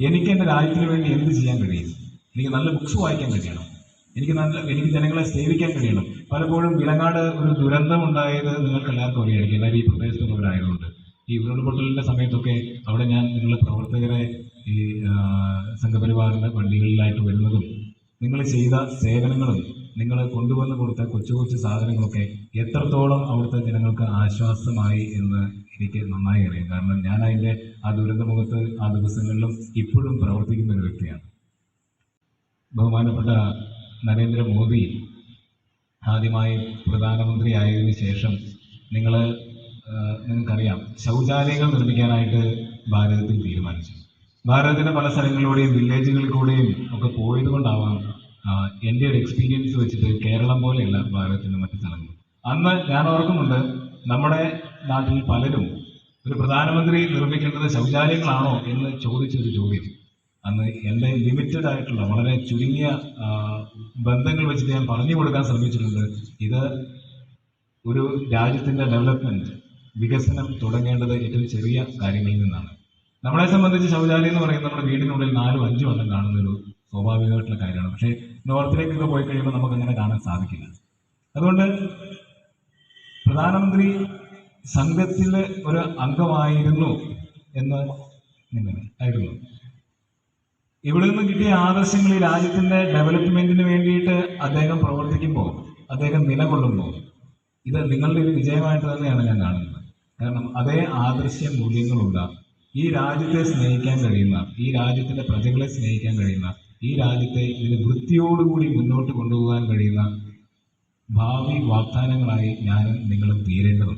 എനിക്ക് എന്റെ രാജ്യത്തിന് വേണ്ടി എന്ത് ചെയ്യാൻ കഴിയും? എനിക്ക് നല്ല ബുക്സ് വായിക്കാൻ കഴിയണം. എനിക്ക് നല്ല എനിക്ക് ജനങ്ങളെ സേവിക്കാൻ കഴിയണം. പലപ്പോഴും വിലങ്ങാട് ഒരു ദുരന്തം ഉണ്ടായത് നിങ്ങൾക്ക് എല്ലാവർക്കും അറിയായിരിക്കും. എല്ലാവരും ഈ പ്രദേശത്തുള്ളവരായതുകൊണ്ട്. ഈ ഉരുൾപൊട്ടലിന്റെ സമയത്തൊക്കെ അവിടെ ഞാൻ നിങ്ങളുടെ പ്രവർത്തകരെ ഈ സംഘപരിവാറിന്റെ വണ്ടികളിലായിട്ട് വരുന്നതും നിങ്ങൾ ചെയ്ത സേവനങ്ങളും നിങ്ങൾ കൊണ്ടുവന്ന് കൊടുത്ത കൊച്ചു കൊച്ചു സാധനങ്ങളൊക്കെ എത്രത്തോളം അവിടുത്തെ ജനങ്ങൾക്ക് ആശ്വാസമായി എന്ന് എനിക്ക് നന്നായി അറിയാം. കാരണം ഞാൻ അതിന്റെ ആ ദുരന്തമുഖത്ത് ആ ദിവസങ്ങളിലും ഇപ്പോഴും പ്രവർത്തിക്കുന്ന ഒരു വ്യക്തിയാണ്. ബഹുമാനപ്പെട്ട നരേന്ദ്രമോദി ആദ്യമായി പ്രധാനമന്ത്രി പ്രധാനമന്ത്രിയായതിനു ശേഷം നിങ്ങൾ നിങ്ങൾക്കറിയാം ശൗചാലയങ്ങൾ നിർമ്മിക്കാനായിട്ട് ഭാരതത്തിൽ തീരുമാനിച്ചു. ഭാരതത്തിന്റെ പല സ്ഥലങ്ങളിലൂടെയും വില്ലേജുകളിൽ കൂടെയും ഒക്കെ പോയത് കൊണ്ടാവാം ആ, എന്റെ ഒരു എക്സ്പീരിയൻസ് വെച്ചിട്ട് കേരളം പോലെയല്ല ഭാരതത്തിന്റെ മറ്റു സ്ഥലങ്ങൾ. അന്ന് ഞാൻ ഓർക്കുന്നുണ്ട് നമ്മുടെ നാട്ടിൽ പലരും ഒരു പ്രധാനമന്ത്രി നിർമ്മിക്കേണ്ടത് ശൗചാലയങ്ങളാണോ എന്ന് ചോദിച്ചൊരു ചോദ്യം. അന്ന് എന്റെ ലിമിറ്റഡ് ആയിട്ടുള്ള വളരെ ചുരുങ്ങിയ ബന്ധങ്ങൾ വെച്ചിട്ട് ഞാൻ പറഞ്ഞു കൊടുക്കാൻ ശ്രമിച്ചിട്ടുണ്ട്. ഇത് ഒരു രാജ്യത്തിന്റെ ഡെവലപ്മെന്റ് വികസനം തുടങ്ങേണ്ടത് ഏറ്റവും ചെറിയ കാര്യങ്ങളിൽ നിന്നാണ്. നമ്മളെ സംബന്ധിച്ച് ശൗചാലയം എന്ന് പറയുന്നത് നമ്മുടെ വീടിനുള്ളിൽ നാലും അഞ്ചും എണ്ണം കാണുന്ന ഒരു സ്വാഭാവികമായിട്ടുള്ള കാര്യമാണ്. പക്ഷേ നോർത്തിലേക്കൊക്കെ പോയി കഴിയുമ്പോൾ നമുക്ക് അങ്ങനെ കാണാൻ സാധിക്കില്ല. അതുകൊണ്ട് പ്രധാനമന്ത്രി സംഘത്തിലെ ഒരു അംഗമായിരുന്നു എന്ന് ആയിരുന്നു ഇവിടെ നിന്ന് കിട്ടിയ ആദർശങ്ങൾ ഈ രാജ്യത്തിന്റെ ഡെവലപ്മെന്റിന് വേണ്ടിയിട്ട് അദ്ദേഹം പ്രവർത്തിക്കുമ്പോൾ അദ്ദേഹം നിലകൊള്ളുമ്പോൾ ഇത് നിങ്ങളുടെ ഒരു വിജയമായിട്ട് തന്നെയാണ് ഞാൻ കാണുന്നത്. കാരണം അതേ ആദർശ മൂല്യങ്ങളുള്ള ഈ രാജ്യത്തെ സ്നേഹിക്കാൻ കഴിയുന്ന ഈ രാജ്യത്തിന്റെ പ്രജകളെ സ്നേഹിക്കാൻ കഴിയുന്ന ഈ രാജ്യത്തെ ഇതിന് വൃത്തിയോടുകൂടി മുന്നോട്ട് കൊണ്ടുപോകാൻ കഴിയുന്ന ഭാവി വാഗ്ദാനങ്ങളായി ഞാനും നിങ്ങളും തീരേണ്ടതുണ്ട്.